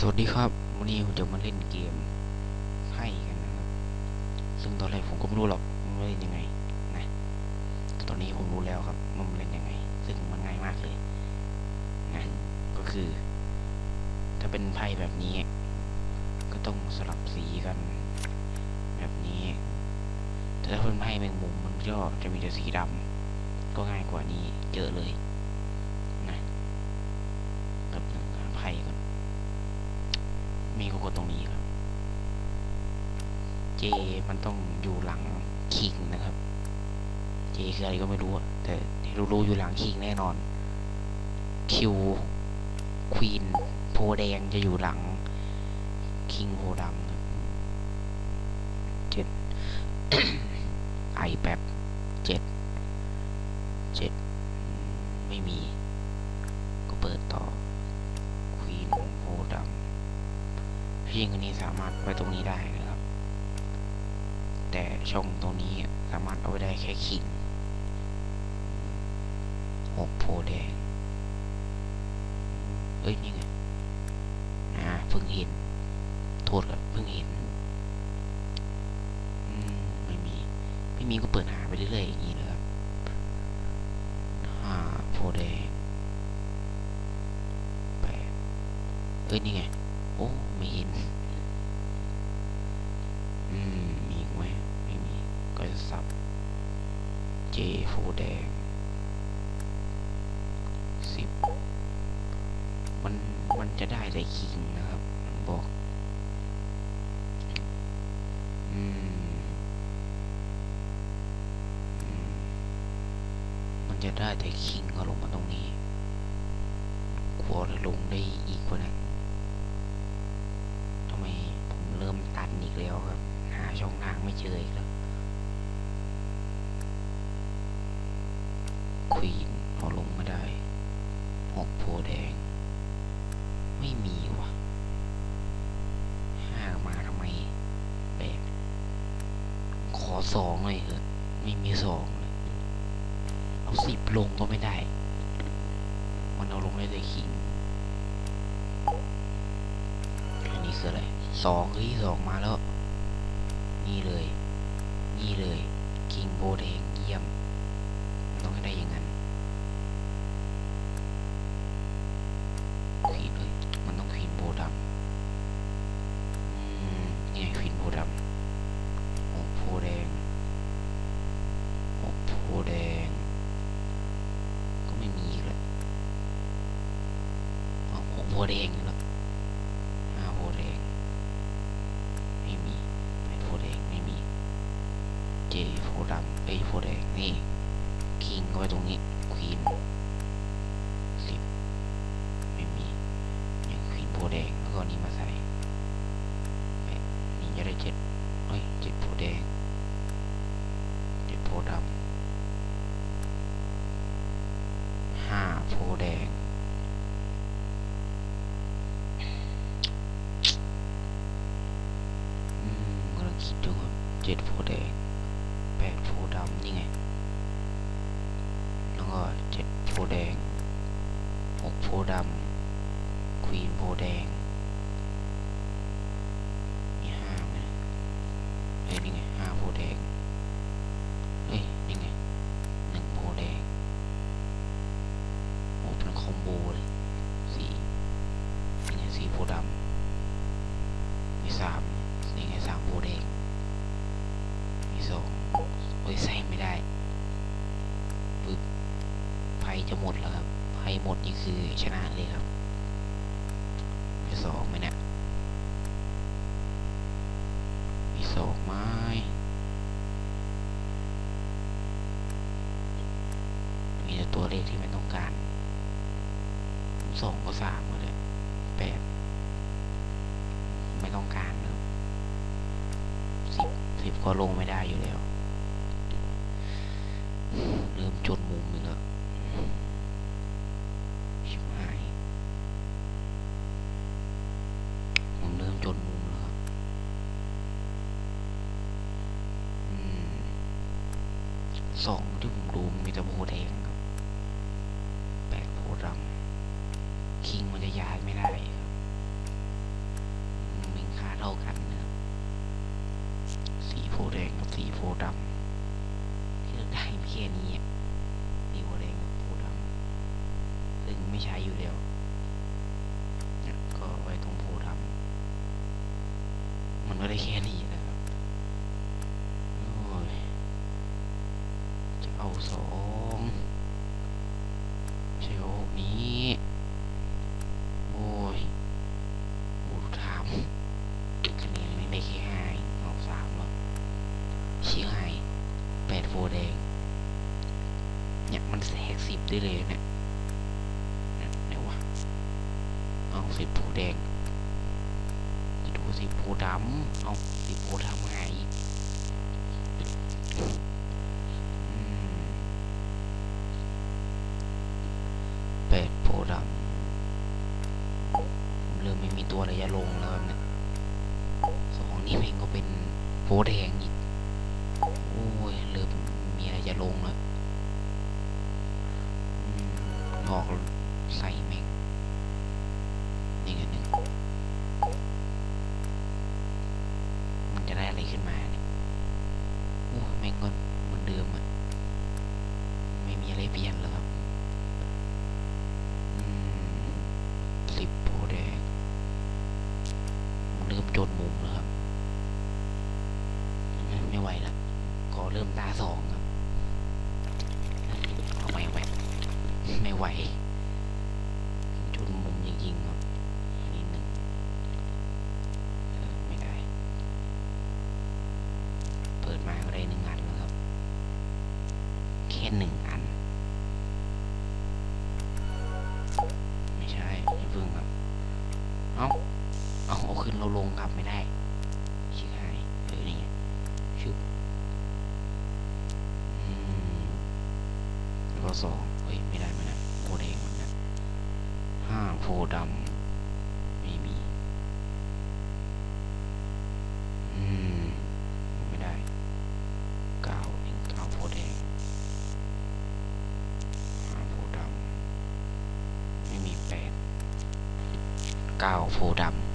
สวัสดีครับ วันนี้ผมจะมาเล่นเกมไพ่กันนะครับ ซึ่งตอนแรกผมก็ไม่รู้หรอกว่าเล่นยังไงนะตอนนี้ผมรู้แล้วครับว่ามันเล่นยังไง ซึ่งมันง่ายมากเลยนะก็คือ ถ้าเป็นไพ่แบบนี้ ก็ต้องสลับสีกัน แบบนี้ แต่ถ้าเป็นไพ่แมงมุมมันก็จะมีแต่สีดำก็ง่ายกว่านี้เยอะเลย มีก็กดตรงนี้ครับ J มันต้องอยู่หลังคิงนะครับ J คืออะไรก็ไม่รู้อะแต่ที่รู้ๆอยู่หลังคิงแน่นอน Q Queen โพแดงจะอยู่หลังคิงโพดำครับเจ็ดไอแป๊บเจ็ดเจ็ดไม่มี พี่ยิงอันนี้สามารถไว้ตรงนี้ได้นะครับ แต่ช่องตรงนี้สามารถเอาไว้ได้แค่คิงหกโพแดงเอ้ยนี่ไงอ่าเพิ่งเห็น โทษครับเพิ่งเห็นมไม่มี ไม่มีก็เปิดหาไปเรื่อยๆอย่างนี้นะครับห้าโพแดงแปดเอ้ยนี่ไง โอ้ ไม่เห็น J โฟแดงสิบมัน มันจะได้แต่คิงนะครับ บอกอืมอืม มันจะได้แต่คิงก็ลงมาตรงนี้กลัวจะลงได้อีกกว่านั้นทำไมผมเริ่มตันอีกแล้วครับ หาช่องทางไม่เจออีกแล้ว ควีนเอาลงมาได้หกโพแดง ไม่มีวะห้ามาทำไมแปดขอสองเลยเถอะไม่มีสองเลยเอาสิบลงก็ไม่ได้ มันเอาลงได้แต่คิงอันนี้คืออะไรสองเฮ้ยสองมาแล้ว นี่เลย นี่เลย คิงโบแดง แดงอีกแล้วห้าโพแดงไม่มีแปดโพแดงไม่มีเจโพดำเอ้ยโพแดงนี่คิงก็ไว้ตรงนี้ควีนสิบไม่มีเนี่ควีนโพแดงแล้วก็นี้มาใส่นี่จะได้เจ็ดเฮ้ยเจ็ดโพแดงเจ็ดโพดำ ไง แต่ตัวเลขที่ไม่ต้องการสองก็สามหมดเลยแปดไม่ต้องการนะสิบสิบก็ลงไม่ได้อยู่แล้ว เริ่มจนมุมอีกแล้ว ตัวระยะลงแล้วนะสองนี่เองก็เป็นโพแดงอีก โอ้ยเริ่มมีระยะลงแล้วออกใส่ ไหวชุนมุมยิงๆครับนี่หนึ่งไม่ได้ เปิดมาก็ได้หนึ่งอันแล้วครับ แค่หนึ่งอัน ไม่ใช่ไม่พึ่งครับ เอาเอาเอาขึ้นเราลงครับไม่ได้ชิคหายเออนี่ชึบข้อสอง พดำไม่มีไม่ได้กาเองกาโพแดงาโพดำไม่มีแปดกาโพดำ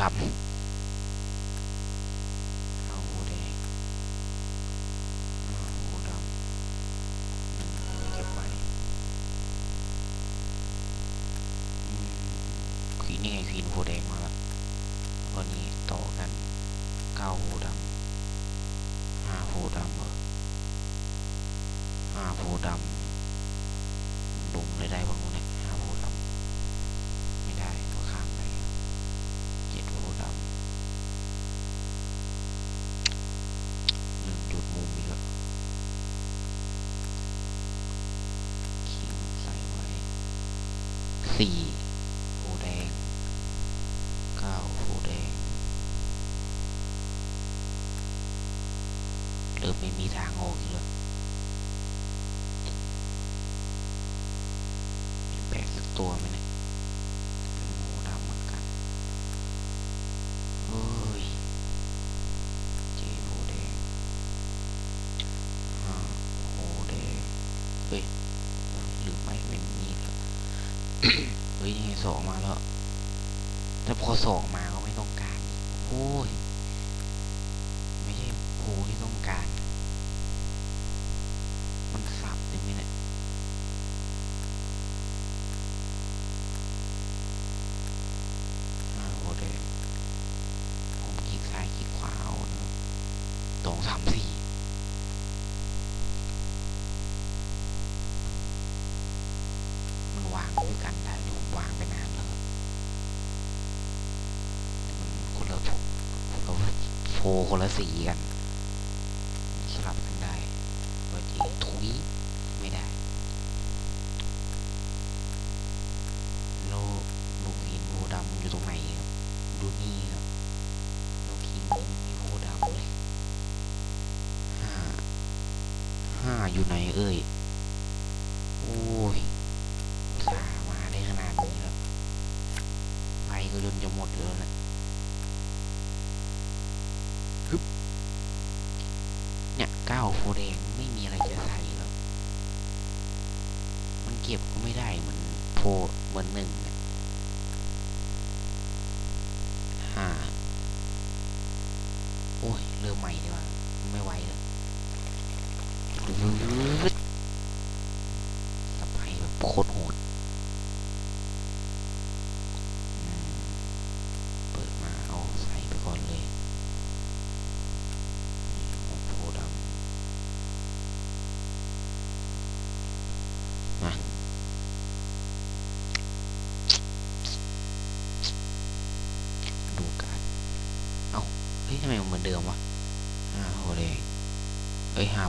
ดำเอาหูแเอาหูดเก็บไว้ควีนนี่ไงควีนหูแดง สี่โฟแดงเก้าโฟแดงเริ่มไม่มีทางออกอีแล้วมีแปดสักตัวไหมนะ พอสองมาก็ไม่ต้องการ โอ้ย ไม่ใช่ผู้ที่ต้องการ โฟคนละสีกันาวโคแดงไม่มีอะไรจะใส่แล้วมันเก็บก็ไม่ได้มันโพเหมือนหนึ่งห้าโอ้ยเริ่มใหม่ดีกว่าไม่ไหวแล้ว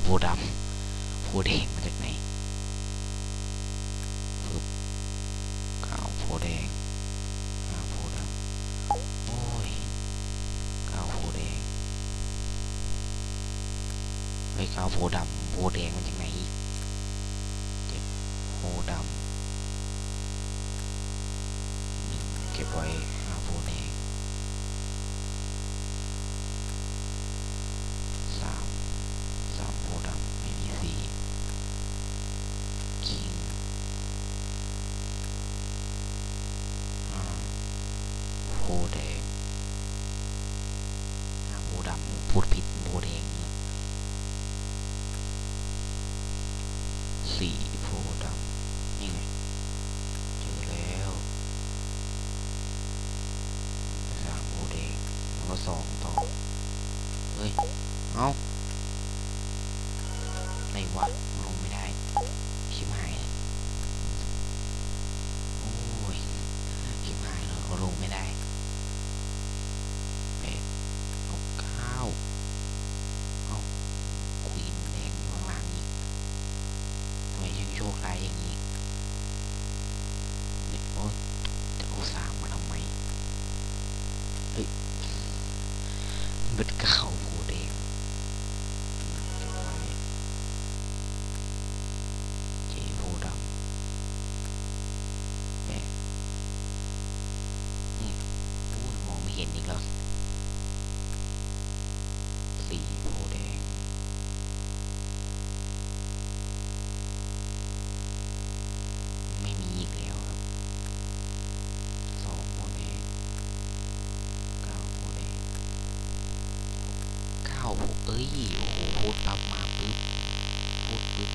โพดำโพแดงมาจากไหนปึ๊บขาวโพแดงขาวโพดำโอ้ยขาวโพแดงเฮ้ยขาวโพดำโพแดงมาจากไหนอีกเจ็ดโพดำเก็บไว้ สองต่อ เฮ้ย เอา้า met kachel. เอ้ยโอ้โหพูดมากปุ๊บพูดปุ๊บ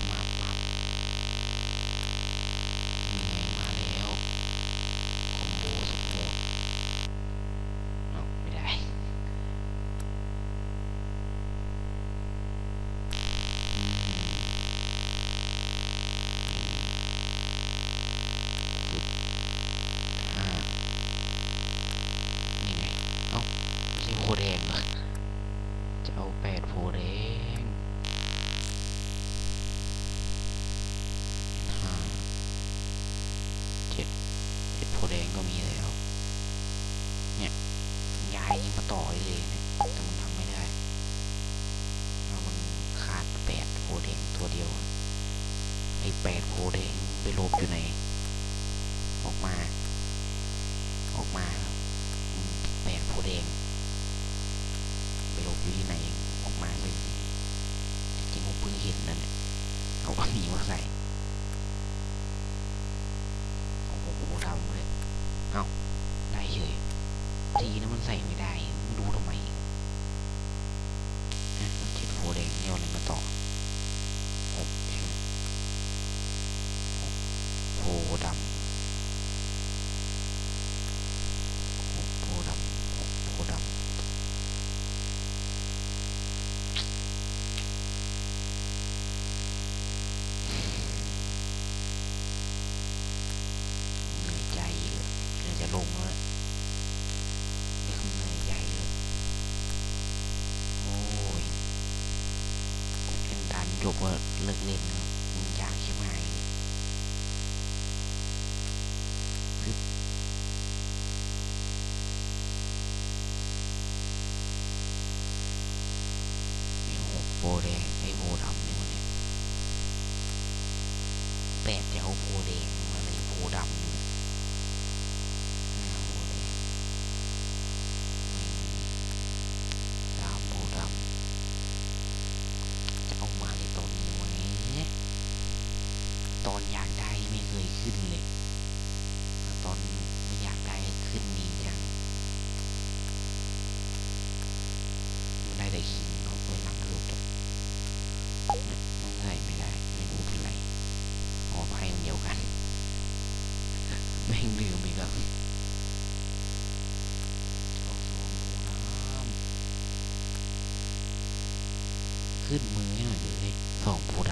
ใส่ไม่ได้ไม่รู้ทำไมต้องคิดโฟแดงเนี่ยอะไรมาต่อหกใช่หโฟดำหกโฟดำหกโฟดำเหนื่อยใจเลยจะลงแล้ว จบว่าเลิกเล่นครับ ขึ้นมือหน่อยเลยสองผล